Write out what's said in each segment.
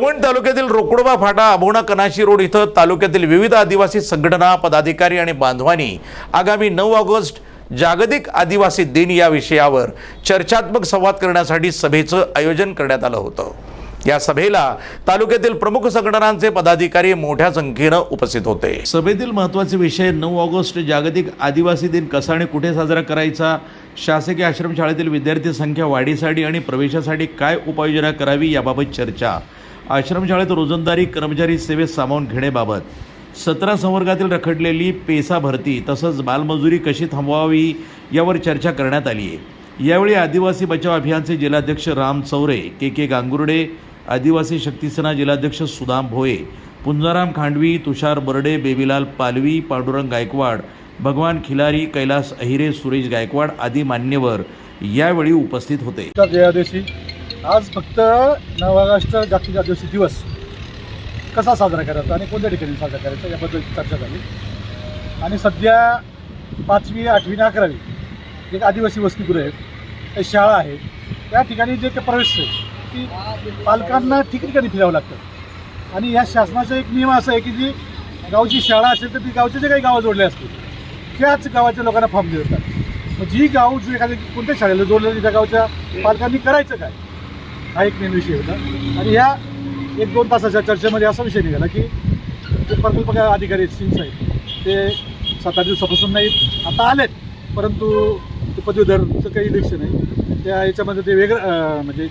कळवण तालुक्यातील रोकडोबा फाटा अभोणा कनाशी रोड इथं तालुक्यातील विविध आदिवासी संघटना पदाधिकारी आणि बांधवांनी आगामी नऊ ऑगस्ट जागतिक आदिवासी दिन या विषयावर चर्चात्मक संवाद करण्यासाठी सभेचं आयोजन करण्यात आलं होतं. या सभेला तालुक्यातील प्रमुख संघटनांचे पदाधिकारी मोठ्या संख्येनं उपस्थित होते. सभेतील महत्त्वाचे विषय नऊ ऑगस्ट जागतिक आदिवासी दिन कसा आणि कुठे साजरा करायचा शासकीय आश्रमशाळेतील विद्यार्थी संख्या वाढीसाठी आणि प्रवेशासाठी काय उपाययोजना करावी याबाबत चर्चा. आश्रमशाळेत रोजंदारी कर्मचारी सेवेत सामावून घेण्याबाबत सतरा संवर्गातील रखडलेली पेसा भरती तसंच बालमजुरी कशी थांबवावी यावर चर्चा करण्यात आली आहे. यावेळी आदिवासी बचाव अभियानचे जिल्हाध्यक्ष राम चौरे के के गांगुर्डे आदिवासी शक्तीसेना जिल्हाध्यक्ष सुदाम भोये पुंजाराम खांडवी तुषार बर्डे बेबीलाल पालवी पांडुरंग गायकवाड भगवान खिलारी कैलास अहिरे सुरेश गायकवाड आदी मान्यवर यावेळी उपस्थित होते. आज फक्त नऊ ऑगस्ट जागतिक आदिवासी दिवस कसा साजरा करायचा आणि कोणत्या ठिकाणी साजरा करायचा याबद्दल चर्चा झाली. आणि सध्या पाचवी आठवी आणि अकरावी एक आदिवासी वसतिगृह आहेत काही शाळा आहेत त्या ठिकाणी जे काही प्रवेश आहे ती पालकांना ठिकठिकाणी फिरावं लागतं. आणि या शासनाचा एक नियम असा आहे की जी गावची शाळा असेल तर ती गावचे जे काही गावं जोडले असतील त्याच गावाच्या लोकांना फॉर्म देतात. मग जी गाव जे एखाद्या कोणत्या शाळेला जोडलेली त्या गावच्या पालकांनी करायचं काय? हा एक मेन विषय होता. आणि ह्या एक दोन तासाच्या चर्चेमध्ये असा विषय निघाला की जे प्रकल्प अधिकारी आहेत, सिंग साहेब ते सात आठ दिवसापासून नाहीत. आता आलेत परंतु ते पदवीधरचं काही इलेक्शन आहे. त्या याच्यामध्ये ते वेगळं म्हणजे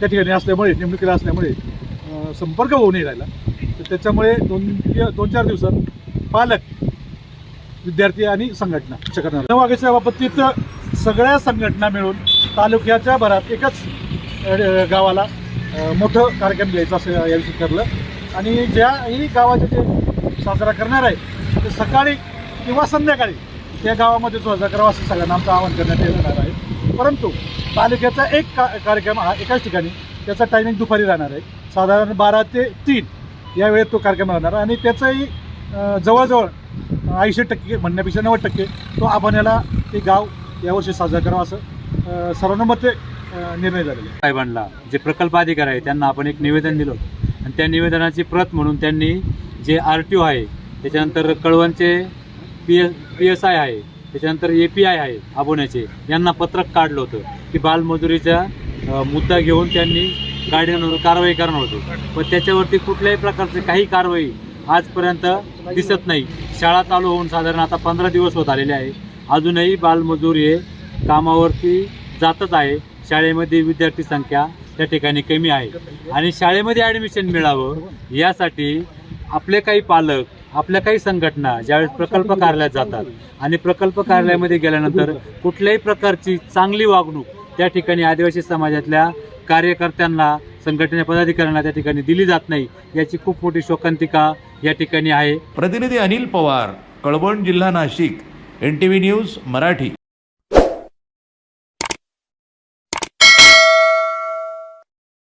त्या ठिकाणी असल्यामुळे नेमणुकीला असल्यामुळे संपर्क होऊ नाही राहिला. तर त्याच्यामुळे दोन दोन चार दिवसात पालक विद्यार्थी आणि संघटना करणार नऊ बाबतीत सगळ्या संघटना मिळून तालुक्याच्या भरात एकच गावाला मोठं कार्यक्रम घ्यायचं असं याविषयी ठरलं. आणि ज्याही गावाचे जे साजरा करणार आहे ते सकाळी किंवा संध्याकाळी त्या गावामध्ये साजरा करावा असं सगळ्यांना आमचं आवाहन करण्यात येणार आहे. परंतु तालुक्याचा एक का कार्यक्रम हा एकाच ठिकाणी त्याचा टायमिंग दुपारी राहणार आहे. साधारण बारा ते तीन या वेळेत तो कार्यक्रम राहणार आणि त्याचंही जवळजवळ ऐंशी टक्के म्हणण्यापेक्षा नव्वद टक्के तो आव्हानाला ते गाव यावर्षी साजरा करावा असं अ, सर्वानुमते निर्णय झालेला साहेबांना जे प्रकल्प अधिकारी आहे त्यांना आपण एक निवेदन दिलं होतं. आणि त्या निवेदनाची प्रत म्हणून त्यांनी जे आर टी ओ आहे त्याच्यानंतर कळवणचे P S P S I आहे त्याच्यानंतर ए पी आय आहे आबोण्याचे यांना पत्रक काढलं होतं की बालमजुरीचा मुद्दा घेऊन त्यांनी गाड्यांवर कारवाई करणार होते. पण त्याच्यावरती कुठल्याही प्रकारची काही कारवाई आजपर्यंत दिसत नाही. शाळा चालू होऊन साधारण आता पंधरा दिवस होत आलेले आहे. अजूनही बालमजूर हे कामावरती जातच आहे. शाळेमध्ये विद्यार्थी संख्या त्या ठिकाणी कमी आहे. आणि शाळेमध्ये ॲडमिशन मिळावं यासाठी आपले काही पालक आपल्या काही संघटना ज्यावेळेस प्रकल्प कार्यालयात जातात आणि प्रकल्प कार्यालयामध्ये गेल्यानंतर कुठल्याही प्रकारची चांगली वागणूक त्या ठिकाणी आदिवासी समाजातल्या कार्यकर्त्यांना संघटने पदाधिकाऱ्यांना त्या ठिकाणी दिली जात नाही याची खूप मोठी शोकांतिका या ठिकाणी आहे. प्रतिनिधी अनिल पवार कळवण जिल्हा Nashik N T V news Marathi.